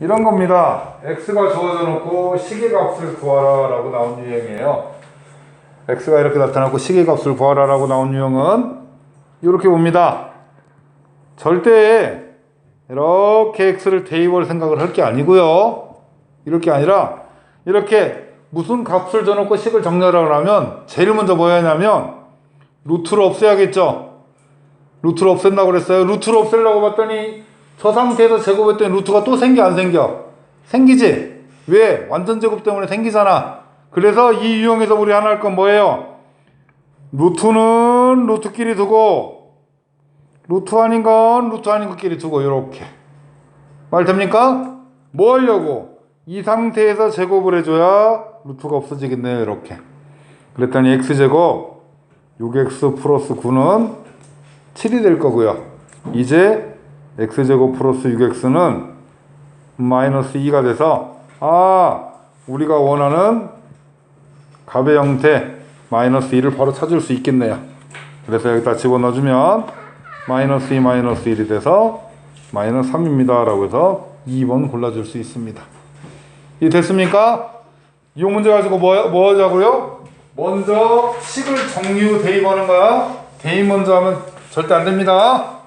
이런 겁니다. x가 주어져 놓고 시계값을 구하라 라고 나온 유형이에요. x가 이렇게 나타나고 시계값을 구하라 라고 나온 유형은 이렇게 봅니다. 절대 이렇게 x를 대입할 생각을 할 게 아니고요. 이렇게 아니라 이렇게 무슨 값을 줘놓고 식을 정렬하려 하면 제일 먼저 뭐 하냐면 루트를 없애야겠죠. 루트를 없앤다고 그랬어요. 루트를 없애려고 봤더니 저 상태에서 제곱했더니 루트가 또 생겨 안 생겨? 생기지? 왜? 완전 제곱 때문에 생기잖아. 그래서 이 유형에서 우리 하나 할 건 뭐예요? 루트는 루트끼리 두고 루트 아닌 건 루트 아닌 것끼리 두고 이렇게 말 됩니까? 뭐 하려고? 이 상태에서 제곱을 해줘야 루트가 없어지겠네요 이렇게 그랬더니 x제곱 6x 플러스 9는 7이 될 거고요 이제 x제곱 플러스 6x는 마이너스 2가 돼서 아 우리가 원하는 값의 형태 마이너스 2를 바로 찾을 수 있겠네요. 그래서 여기다 집어넣어주면 마이너스 2 마이너스 1이 돼서 마이너스 3입니다. 라고 해서 2번 골라줄 수 있습니다. 이 됐습니까? 이 문제 가지고 뭐, 뭐 하자고요? 먼저 식을 정류 대입하는 거야. 대입 먼저 하면 절대 안 됩니다